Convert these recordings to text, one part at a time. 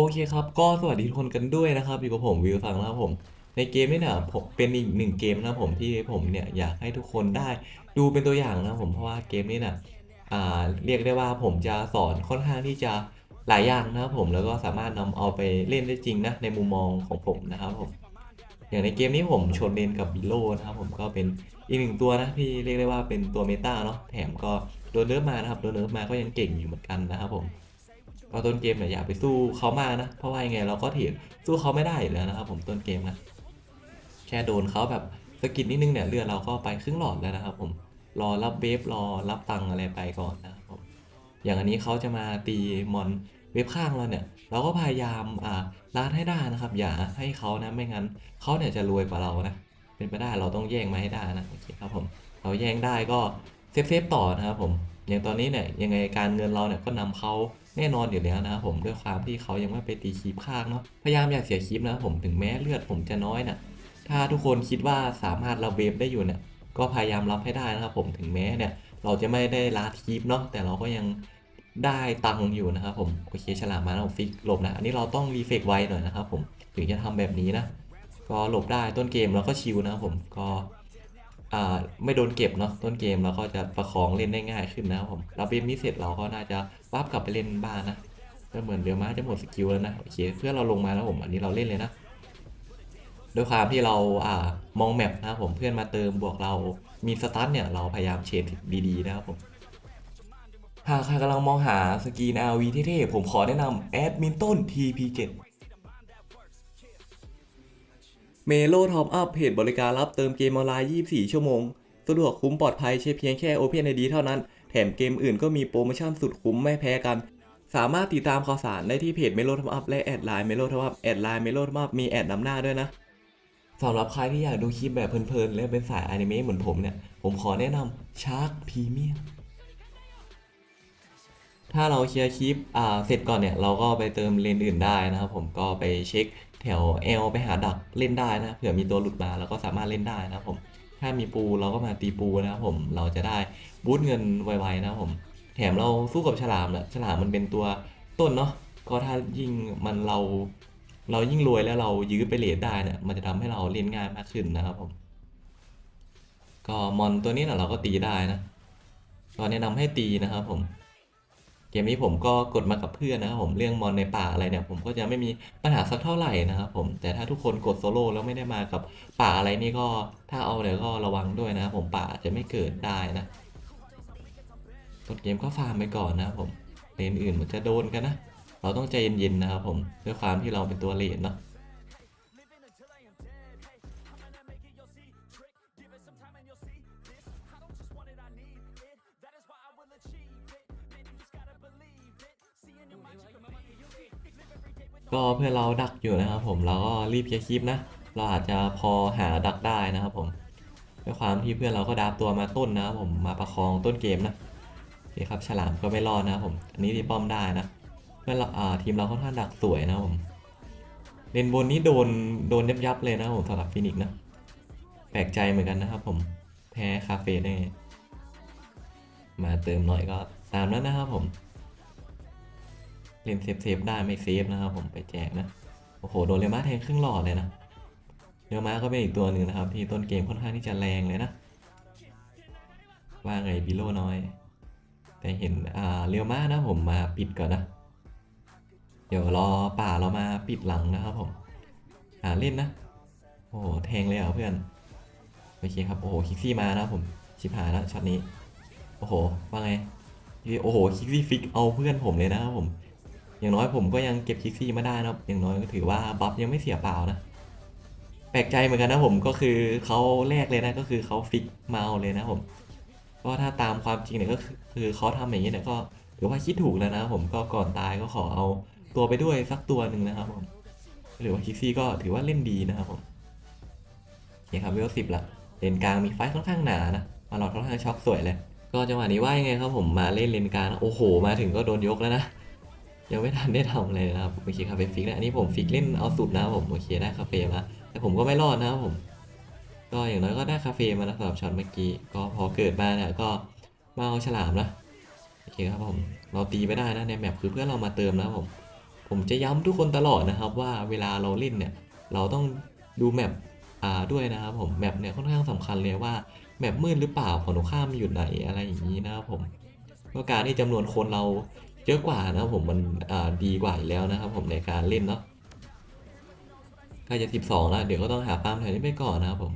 โอเคครับ ก็สวัสดีทุกคนกันด้วยนะครับอยู่กับผมวิวฟังนะครับผม ในเกมนี้เนี่ยผมเป็นอีกหนึ่งเกมนะผมที่ผมเนี่ยอยากให้ทุกคนได้ดูเป็นตัวอย่างนะผมเพราะว่าเกมนี้เนี่ยอ่าเรียกได้ว่าผมจะสอนค่อนข้างที่จะหลายอย่างนะครับผมแล้วก็สามารถนำเอาไปเล่นได้จริงนะในมุมมองของผมนะครับผมอย่างในเกมนี้ผมชนเลนกับบิโลนะครับผมก็เป็นอีกหนึ่งตัวนะที่เรียกได้ว่าเป็นตัวเมตาเนาะแถมก็โดนเนิร์ฟมานะครับโดนเนิร์ฟมาก็ยังเก่งอยู่เหมือนกันนะครับผม ก็ต้นเกมเนี่ยอย่าไปสู้เขามากนะ เพราะว่ายังไงเราก็ถีบสู้เขาไม่ได้อยู่แล้วนะครับ ผมต้นเกมนะแค่โดนเขาแบบสกิดนิดนึงเนี่ยเลือเราก็ไปครึ่งหลอดแล้วนะครับ ผมรอรับเวฟรอรับตังอะไรไปก่อนนะครับผมอย่างอันนี้เขาจะมาตีมอนเวฟข้างเราเนี่ย เราก็พยายามอ่าลาดให้ได้นะครับ อย่าให้เขานะไม่งั้นเขาเนี่ยจะรวยกว่าเรานะเป็นไปได้เราต้องแย่งมาให้ได้นะโอเคครับผมเราแย่งได้ก็เซฟเซฟต่อนะครับผมอย่างตอนนี้เนี่ยยังไงการเงินเราเนี่ยก็นำเขา แน่นอนอยู่แล้วนะครับผมด้วยความที่เขายังไม่ไปตีคีบข้างเนาะพยายามอย่าเสียคีบนะครับผมถึงแม้เลือดผมจะน้อยนะถ้าทุกคนคิดว่าสามารถเราเวฟได้อยู่เนี่ยก็พยายามรับให้ได้นะครับผมถึงแม้เนี่ยเราจะไม่ได้ลาคีบเนาะแต่เราก็ยังได้ตังค์อยู่นะครับผมโอเคฉลามมาแล้วผมฟิกหลบนะอันนี้เราต้องรีเฟกไวหน่อยนะครับผมถึงจะทำแบบนี้นะ ก็หลบได้ต้นเกมแล้วก็ชิวนะครับผมก็ อ่าไม่โดนเก็บเนาะต้นเกมเราก็จะประคองเล่นได้ง่ายขึ้นนะครับผมเรับเวฟนี้เสร็จเราก็น่าจะวับกลับไปเล่นบ้านนะก็เหมือนเดี๋ยวมาจะหมดสกิลแล้วนะโอเคเพื่อนเราลงมาแล้วผมอันนี้เราเล่นเลยนะด้วยความที่เราอ่ามองแมปนะครับผมเพื่อนมาเติมบวกเรามีสตาร์ทเนี่ยเราพยายามเชนดีๆนะครับผมหากใครกำลังมองหาสกิน RV เท่ๆผมขอแนะนำแอดมินต้น TP7 เมโลท็อปอัพเพจบริการรับเติมเกมออนไลน์ 24 ชั่วโมง สะดวกคุ้มปลอดภัยใช้เพียงแค่ Open ID เท่านั้น แถมเกมอื่นก็มีโปรโมชั่นสุดคุ้มไม่แพ้กัน สามารถติดตามข่าวสารได้ที่เพจเมโลท็อปอัพและแอดไลน์เมโลท็อปอัพแอดไลน์เมโลท็อปอัพมีแอดนำหน้าด้วยนะสำหรับใครที่อยากดูคลิปแบบเพลินๆ และเป็นสายอนิเมะเหมือนผมเนี่ย ผมขอแนะนำชาร์กพรีเมียมถ้าเราเคลียร์คลิปอ่าเสร็จก่อนเนี่ย เราก็ไปเติมเลนอื่นได้นะครับผมก็ไปเช็ค แถว L ไปหาดักเล่นได้นะเผื่อมีตัวหลุดมาเราก็สามารถเล่นได้นะครับผม ถ้ามีปูเราก็มาตีปูนะครับผมเราจะได้บูทเงินไวๆนะครับผม แถมเราสู้กับฉลามแหละฉลามมันเป็นตัวต้นเนาะก็ถ้ายิ่งมันเราเรายิ่งรวยแล้วเรายื้อไปเลทได้เนี่ยมันจะทำให้เราเล่นง่ายมากขึ้นนะครับผม ก็มอนตัวนี้นะเราก็ตีได้นะก็แนะนำให้ตีนะครับผม เกมนี้ผมก็กดมากับเพื่อนนะครับผมเรื่องมอนในป่าอะไรเนี่ย ผมก็จะไม่มีปัญหาสักเท่าไหร่นะครับผมแต่ถ้าทุกคนกดโซโล่แล้วไม่ได้มากับป่าอะไรนี่ก็ถ้าเอาเดี๋ยวก็ระวังด้วยนะครับผมป่าจจะไม่เกิดได้นะต้นเกมก็ฟาร์มไปก่อนนะครับผมเลนอื่นมันจะโดนกันนะเราต้องใจเย็นๆนะครับผมด้วยความที่เราเป็นตัวเลนเนาะ ก็เพื่อเราดักอยู่นะครับผมเราก็รีบเคลียร์คลิปนะ เราอาจจะพอหาดักได้นะครับผมด้วยความที่เพื่อนเราก็ดับตัวมาต้นนะครับผมมาประคองต้นเกมนะโอเคครับฉลามก็ไม่รอดนะครับผมอันนี้ที่ป้อมได้นะ เพื่อนเราอ่าทีมเราค่อนข้างดักสวยนะครับผมเลนบนนี้โดนโดนยับยับๆเลยนะครับผมสำหรับฟินิกนะแปลกใจเหมือนกันนะครับผมแพ้คาเฟ่ได้มาเติมหน่อยก็ตามนั้นนะครับผม เล่นเซฟเซฟได้ไม่เซฟนะครับผมไปแจกนะ โอ้โหโดนเรยวมาแทงครึ่งหลอดเลยนะเรยวมาก็เป็นอีกตัวหนึ่งนะครับ ที่ต้นเกมค่อนข้างที่จะแรงเลยนะ ว่าไงบิโลน้อย แต่เห็นอ่าเรียวมานะผมมาปิดก่อนนะ เดี๋ยวรอป่าเรามาปิดหลังนะครับผมหาเล่นนะ โอ้โหแทงเลยเหรอเพื่อนโอเคครับ โอ้โห คิกซี่มานะครับผม ชิบหายแล้วช็อตนี้ โอ้โห ว่าไง โอ้โห คิกซี่ฟิกเอาเพื่อนผมเลยนะครับผม อย่างน้อยผมก็ยังเก็บคิกซี่มาได้นะครับอย่างน้อยก็ถือว่าบัฟยังไม่เสียเปล่านะแปลกใจเหมือนกันนะผมก็คือเขาแรกเลยนะก็คือเขาฟิกมาเอาเลยนะผมก็ถ้าตามความจริงเนี่ยก็คือเขาทำอย่างนี้เนี่ยก็ถือว่าคิดถูกแล้วนะผมก็ก่อนตายก็ขอเอาตัวไปด้วยสักตัวหนึ่งนะครับผมหรือว่าคิกซี่ก็ถือว่าเล่นดีนะครับผมโอเคครับเวลสิบละเลนกลางมีไฟค่อนข้างหนานะมาหลอดค่อนข้างช็อกสวยเลย ก็จังหวะนี้ว่ายังไงครับผมมาเล่นเลนกลางโอ้โห มาถึงก็โดนยกแล้วนะ ยังไม่ทันได้ทำเลยนะครับโอเคคาเฟ่ฟิกนะอันนี้ผมฟิกเล่นเอาสุดนะครับผมโอเคได้คาเฟ่มาแต่ผมก็ไม่รอดนะครับผมก็อย่างน้อยก็ได้คาเฟ่มาแล้วสำหรับช็อตเมื่อกี้ก็พอเกิดมาเนี่ยก็มาเอาฉลามนะโอเคครับผมเราตีไม่ได้นะในแมปคือเพื่อนเรามาเติมนะครับผมผมจะย้ำทุกคนตลอดนะครับว่าเวลาเราเล่นเนี่ยเราต้องดูแมปอ่าด้วยนะครับผมแมปเนี่ยค่อนข้างสำคัญเลยว่าแมปมืดหรือเปล่าฝั่งตรงข้ามอยู่ไหนอะไรอย่างนี้นะครับผมการที่จำนวนคนเรา เยอะกว่านะผมมันดีกว่าอยู่แล้วนะครับผมในการเล่นเนาะใกล้จะ 12 แล้ว เดี๋ยวก็ต้องหาฟาร์มแถวนี้ไปก่อนนะครับผม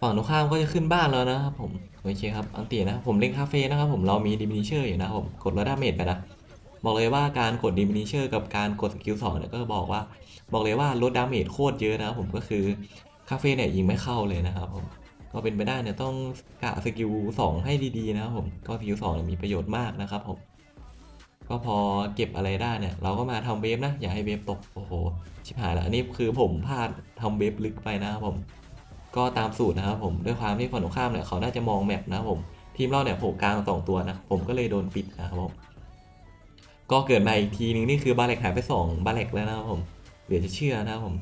ฝั่งตรงข้ามก็จะขึ้นบ้านแล้วนะครับผมโอเคครับอังตีนะผมเล่นคาเฟ่นะครับผมเรามีดิมินิเชอร์อยู่นะครับผมกดแล้วดาเมจไปนะบอกเลยว่าการกดดิมินิเชอร์กับการกดสกิลสองเนี่ยก็บอกว่า บอกเลยว่าลดดาเมจโคตรเยอะนะครับผมก็คือคาเฟ่เนี่ยยิงไม่เข้าเลยนะครับผมก็เป็นไปได้เนี่ยต้องกะสกิลสองให้ดีๆนะครับผมก็สกิลสองมีประโยชน์มากนะครับผม ก็พอเก็บอะไรได้เนี่ย เราก็มาทำเวฟนะ อย่าให้เวฟตก โอ้โห ชิบหายแล้ว อันนี้คือผมพลาดทำเวฟลึกไปนะครับผม ก็ตามสูตรนะครับผม ด้วยความที่ฝั่งตรงข้ามเนี่ยเขาน่าจะมองแมปนะครับผม ทีมเราเนี่ยโผล่กลางสองตัวนะ ผมก็เลยโดนปิดนะครับผม ก็เกิดมาอีกทีนึงนี่คือบาเล็กหายไป 2 บาเล็กแล้วนะครับผมเดี๋ยวจะเชื่อนะครับผม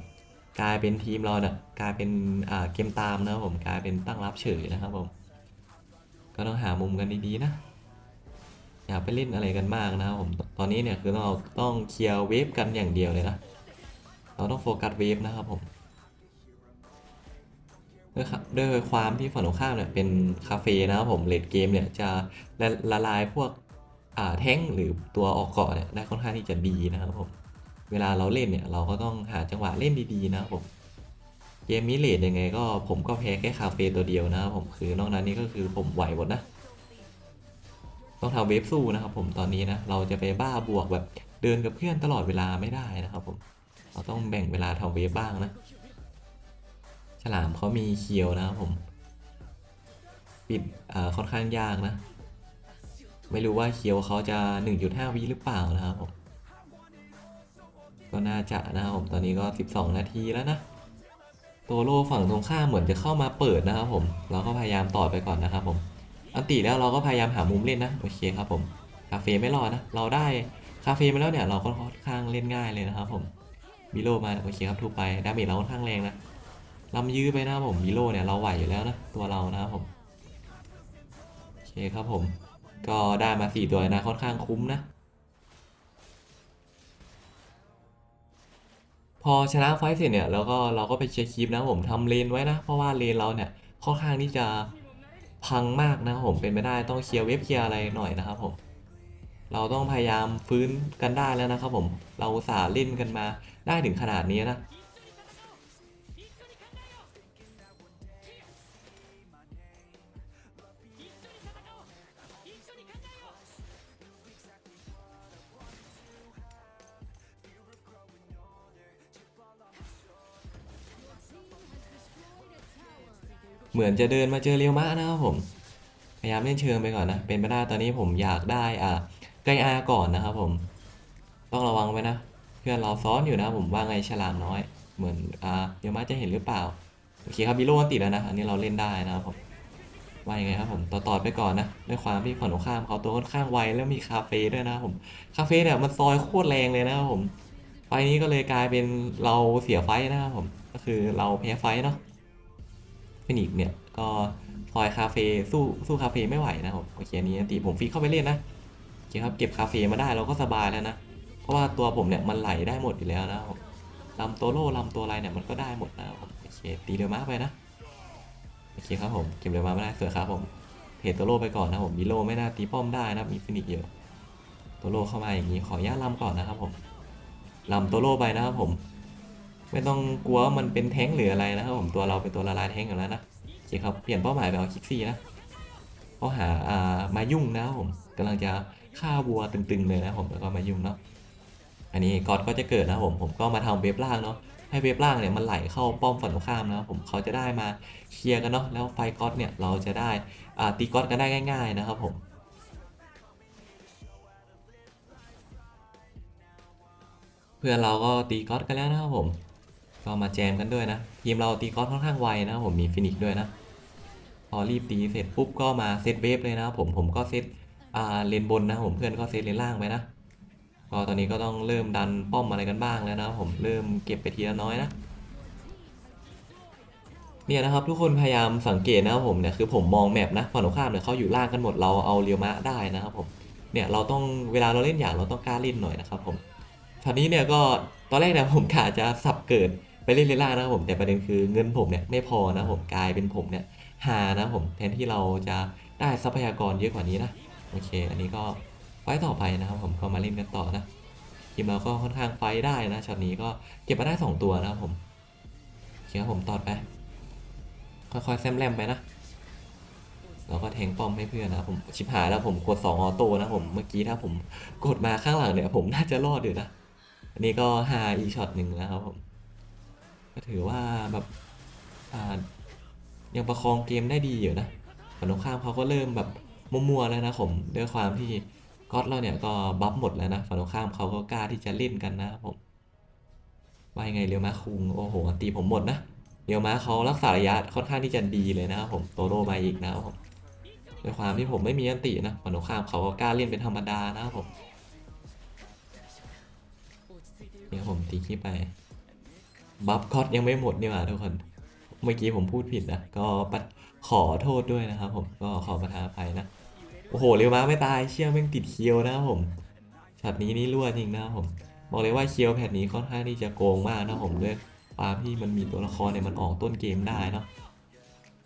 กลายเป็นทีมเราเนี่ยกลายเป็นอ่าเกมตามนะครับผม กลายเป็นตั้งรับเฉยนะครับผม ก็ต้องหามุมกันดีๆนะ อย่าไปเล่นอะไรกันมากนะครับผมตอนนี้เนี่ยคือเราต้องเคลียร์เวฟกันอย่างเดียวเลยนะเราต้องโฟกัสเวฟนะครับผมด้วยครับด้วยความที่ฝั่งตรงข้ามเนี่ยเป็นคาเฟ่นะครับผมเลดเกมเนี่ยจะละละลายพวกอ่าแท้งหรือตัวออกเกาะเนี่ยได้ค่อนข้างที่จะดีนะครับผมเวลาเราเล่นเนี่ยเราก็ต้องหาจังหวะเล่นดีๆนะครับผมเกมนี้เลดยังไงก็ผมก็แพ้แค่คาเฟ่ตัวเดียวนะครับผมคือนอกนั้นนี่ก็คือผมไหวหมดนะ ต้องทำเวฟสู้นะครับ ผมตอนนี้นะเราจะไปบ้าบวกแบบเดินกับเพื่อนตลอดเวลาไม่ได้นะครับผมเราต้องแบ่งเวลาทำเวฟบ้างนะ ฉลามเขามีเคียวนะครับผม ปิดอ่าค่อนข้างยากนะ ไม่รู้ว่าเคียวเขาจะ 1.5วิหรือเปล่านะครับผมก็น่าจะนะครับผมตอนนี้ก็ 12 นาทีแล้วนะโตโร่ฝั่งตรงข้ามเหมือนจะเข้ามาเปิดนะครับผม เราก็พยายามต่อไปก่อนนะครับผม อันติแล้วเราก็พยายามหามุมเล่นนะโอเคครับผมคาเฟ่ไม่รอดนะเราได้คาเฟ่มาแล้วเนี่ยเราก็ค่อนข้างเล่นง่ายเลยนะครับผมบิโลมาโอเคครับทุบไปดาเมจเราค่อนข้างแรงนะลำยื้อไปนะผมบิโลเนี่ยเราไหวอยู่แล้วนะตัวเรานะครับผมโอเคครับผม ก็ได้มาสี่ตัวนะค่อนข้างคุ้มนะพอชนะไฟท์เสร็จเนี่ยแล้วก็เราก็ไปเช็คคลิปนะผมทำเลนไว้นะ เพราะว่าเลนเราเนี่ยค่อนข้างที่จะ พังมากนะครับผมเป็นไปได้ต้องเคลียร์เว็บเคลียร์อะไรหน่อยนะครับผมเราต้องพยายามฟื้นกันได้แล้วนะครับผมเราสาเล่นกันมาได้ถึงขนาดนี้นะ เหมือนจะเดินมาเจอเรียวมะนะครับผม พยายามเล่นเชิงไปก่อนนะ เป็นไปได้ตอนนี้ผมอยากได้อ่าไกอาก่อนนะครับผม ต้องระวังไว้นะ เพื่อนเราซ้อนอยู่นะผมว่าไงฉลามน้อย เหมือนอ่าเรียวมะจะเห็นหรือเปล่า โอเคครับบิโลอันติดแล้วนะ อันนี้เราเล่นได้นะครับผมว่ายังไงครับผมต่อต่อไปก่อนนะด้วยความที่ฝั่งตรงข้ามเขาตัวค่อนข้างไวแล้วมีคาเฟ่ด้วยนะครับผมคาเฟ่เนี่ยมันซอยโคตรแรงเลยนะครับผมไฟนี้ก็เลยกลายเป็นเราเสียไฟนะครับผม ก็คือเราแพ้ไฟเนาะ ฟินิกเนี่ย ก็พลอยคาเฟ่สู้สู้คาเฟ่ไม่ไหวนะครับโอเคอันนี้ตีผมฟิกเข้าไปเล่นนะโอเคครับเก็บคาเฟ่มาได้เราก็สบายแล้วนะเพราะว่าตัวผมเนี่ยมันไหลได้หมดอยู่แล้วนะครับผมลำตัวโล่ลำตัวอะไรเนี่ยมันก็ได้หมดนะครับโอเคตีเรือม้าไปนะโอเคครับผมเก็บเรือม้าไม่ได้เสือครับผมเพจตัวโล่ไปก่อนนะผมมีโล่ไม่น่าตีป้อมได้นะมีฟินิกเยอะตัวโล่เข้ามาอย่างนี้ขออนุญาตลำก่อนนะครับผมลำตัวโล่ไปนะครับผม ไม่ต้องกลัวว่ามันเป็นแท้งหรืออะไรนะครับผมตัวเราเป็นตัวละลายแท้งอยู่แล้วนะโอเคครับเปลี่ยนเป้าหมายไปเอาคิกซี่นะเพราะหาอ่ามายุ่งนะครับผมกำลังจะฆ่าวัวตึงๆเลยนะผมแล้วก็มายุ่งเนาะอันนี้กอดก็จะเกิดนะครับผมผมก็มาทำเว็บล่างเนาะให้เว็บล่างเนี่ยมันไหลเข้าป้อมฝั่งตรงข้ามนะครับผมเขาจะได้มาเคลียร์กันเนาะแล้วไฟก๊อตเนี่ยเราจะได้อ่าตีก๊อตกันได้ง่าย ๆนะครับผมเพื่อนเราก็ตีก๊อตกันแล้วนะครับผม ก็มาแจมกันด้วยนะ ทีมเราตีก๊อตค่อนข้างไวนะผมมีฟินิกซ์ด้วยนะ พอรีบตีเสร็จปุ๊บก็มาเซตเวฟเลยนะผมผมก็เซตอ่าเลนบนนะผมเพื่อนก็เซตเลนล่างไปนะก็ตอนนี้ก็ต้องเริ่มดันป้อมอะไรกันบ้างแล้วนะผมเริ่มเก็บไปทีละน้อยนะเนี่ยนะครับทุกคนพยายามสังเกตนะครับผมเนี่ยคือผมมองแมปนะฝั่งตรงข้ามเนี่ยเขาอยู่ล่างกันหมดเราเอาเรียวมะได้นะครับผมเนี่ยเราต้องเวลาเราเล่นอย่างเราต้องกล้าเล่นหน่อยนะครับผมช็อตนี้เนี่ยก็ตอนแรกเนี่ยผมกะจะสับเกิด ไปเล่นเลนล่านะครับผมแต่ประเด็นคือเงินผมเนี่ยไม่พอนะผมกลายเป็นผมเนี่ยหานะผมแทนที่เราจะได้ทรัพยากรเยอะกว่านี้นะโอเค อันนี้ก็ไฟต่อไปนะครับผมก็มาเล่นกันต่อนะทีมเราก็ค่อนข้างไฟได้นะช็อตนี้ก็เก็บมาได้สองตัวนะครับผมเคครับผมตอดไป ค่อยๆแซมแรมไปนะเราก็แทงป้อมให้เพื่อนนะผมชิบหายแล้วผมกด 2 ออโต้นะผมเมื่อกี้ถ้าผมกดมาข้างหลังเนี่ยผมน่าจะรอดอยู่นะ อันนี้ก็หาอีกช็อตหนึ่งนะครับผม ก็ถือว่าแบบยังประคองเกมได้ดีอยู่นะฝั่งตรงข้ามเขาก็เริ่มแบบมัวๆแล้วนะผมด้วยความที่ก๊อตเราเนี่ยก็บัฟหมดแล้วนะฝั่งตรงข้ามเขาก็กล้าที่จะเล่นกันนะผมว่ายังไงเรียวมาคุงโอ้โหตีผมหมดนะเรียวมาเขารักษาระยะค่อนข้างที่จะดีเลยนะครับผมโตโร่มาอีกนะครับผมด้วยความที่ผมไม่มีอันตินะฝั่งตรงข้ามเขาก็กล้าเล่นเป็นธรรมดานะครับผมเนี่ยผมตีขี้ไป บัฟคอตยังไม่หมดนี่หว่าทุกคน เมื่อกี้ผมพูดผิดนะ ก็ปัดขอโทษด้วยนะครับผม ก็ขอประทานอภัยนะ โอ้โห เร็วมาไม่ตาย เชี่ยแม่งติดเคียวนะครับผมช็อตนี้นี่รั่วจริงนะครับผม บอกเลยว่าเคียวแผ่นนี้ค่อนข้างที่จะโกงมากนะผมด้วยความที่มันมีตัวละครเนี่ยมันออกต้นเกมได้เนาะ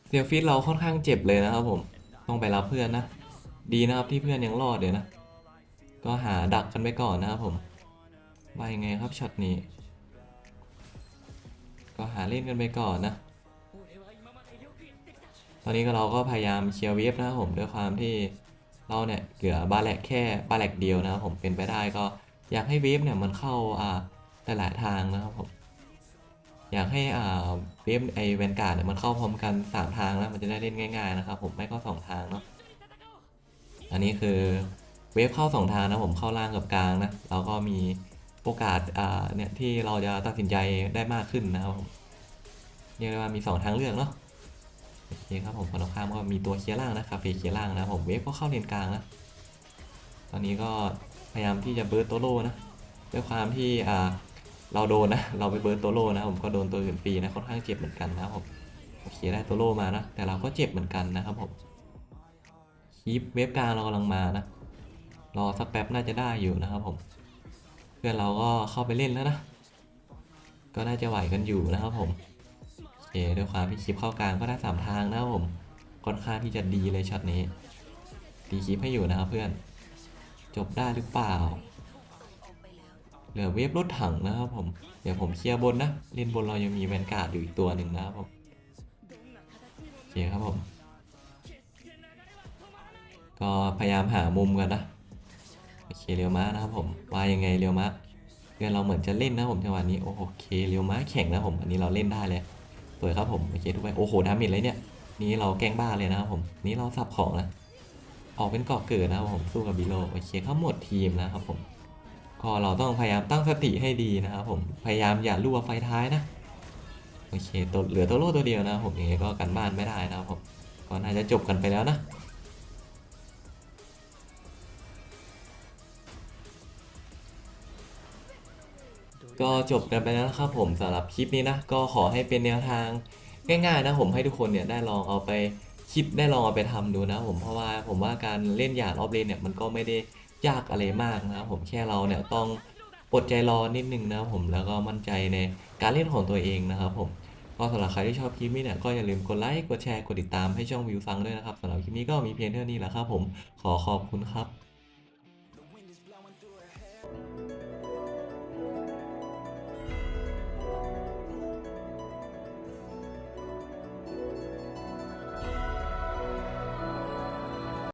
เซียฟิตเราค่อนข้างเจ็บเลยนะครับผม ต้องไปรับเพื่อนนะ ดีนะครับที่เพื่อนยังรอดเดี๋ยวนะ ก็หาดักกันไปก่อนนะครับผมว่ายังไงครับช็อตนี้ ก็หาเล่นกันไปก่อนนะ ตอนนี้ก็เราก็พยายามเคลียร์เวฟนะครับผมด้วยความที่เราเนี่ยเหลือบาแลกแค่บาแลกเดียวนะครับผมเป็นไปได้ก็อยากให้เวฟเนี่ยมันเข้าอ่าหลายๆทางนะครับผมอยากให้อ่าเวฟไอแวนการ์ดเนี่ยมันเข้าพร้อมกัน 3 ทางแล้วมันจะได้เล่นง่าย ๆ นะครับผมไม่ก็ 2 ทางเนาะอันนี้คือเวฟเข้า 2 ทางนะผมเข้าล่างกับกลางนะเราก็มี โอกาสเนี่ยที่เราจะตัดสินใจได้มากขึ้นนะครับผมเรียกได้ว่ามี 2 ทางเลือกเนาะโอเคครับผมฝั่งตรงข้ามก็มีตัวเคลียร์ล่างนะคาเฟ่เคลียร์ล่างนะผมเวฟก็เข้าเลนกลางนะตอนนี้ก็พยายามที่จะเบิร์ตโตโร่นะด้วยความที่อ่าเราโดนนะเราไปเบิร์ตโตโร่นะผมก็โดนตัวอื่นฟรีนะค่อนข้างเจ็บเหมือนกันนะครับผมโอเคได้โตโร่มานะแต่เราก็เจ็บเหมือนกันนะครับผมคีปเว็บกลางเรากำลังมานะรอสักแป๊บน่าจะได้อยู่นะครับผม พื่อนเราก็เข้าไปเล่นแล้วนะ ก็น่าจะไหวกันอยู่นะครับผมโอเคด้วยความที่คลิปเข้ากลางก็ได้สามทางนะครับผมค่อนข้างที่จะดีเลยช็อตนี้ตีคลิปให้อยู่นะครับเพื่อน จบได้หรือเปล่า เหลือเวฟรถถังนะครับผม เดี๋ยวผมเคลียร์บนนะเล่นบนเรายังมีแวนการ์ดอยู่อีกตัวหนึ่งนะครับผมโอเคครับผม ก็พยายามหามุมกันนะ โอเคเรียวม้านะครับผมว่ายังไงเรียวม้าเพื่อนเราเหมือนจะเล่นนะผมจังหวะนี้โอเคเรียวม้าแข่งนะผมอันนี้เราเล่นได้เลยสวยครับผมโอเคทุกไปโอ้โหดาเมจเลยเนี่ยนี่เราแกล้งบ้าเลยนะครับผมนี่เราสับของนะออกเป็นเกาะเกิดนะครับผมสู้กับบิโลโอเคเข้าหมดทีมนะครับผมก็เราต้องพยายามตั้งสติให้ดีนะครับผมพยายามอย่ารั่วไฟท้ายนะโอเคตัวเหลือตัวโล่ตัวเดียวนะครับผมอยังไงก็กันบ้านไม่ได้นะครับผมก็น่าจะจบกันไปแล้วนะ ก็จบกันไปแล้วนะครับผมสำหรับคลิปนี้นะก็ขอให้เป็นแนวทางง่ายๆนะผมให้ทุกคนเนี่ยได้ลองเอาไปคิดได้ลองเอาไปทำดูนะผมเพราะว่าผมว่าการเล่นอย่างออฟเลนเนี่ยมันก็ไม่ได้ยากอะไรมากนะผมแค่เราเนี่ยต้องอดใจรอนิดนึงนะผมแล้วก็มั่นใจในการเล่นของตัวเองนะครับผมก็สำหรับใครที่ชอบคลิปนี้เนี่ยก็อย่าลืมกดไลค์กดแชร์กดติดตามให้ช่องวิวฟังด้วยนะครับสำหรับคลิปนี้ก็มีเพียงเท่านี้แหละครับผมขอขอบคุณครับ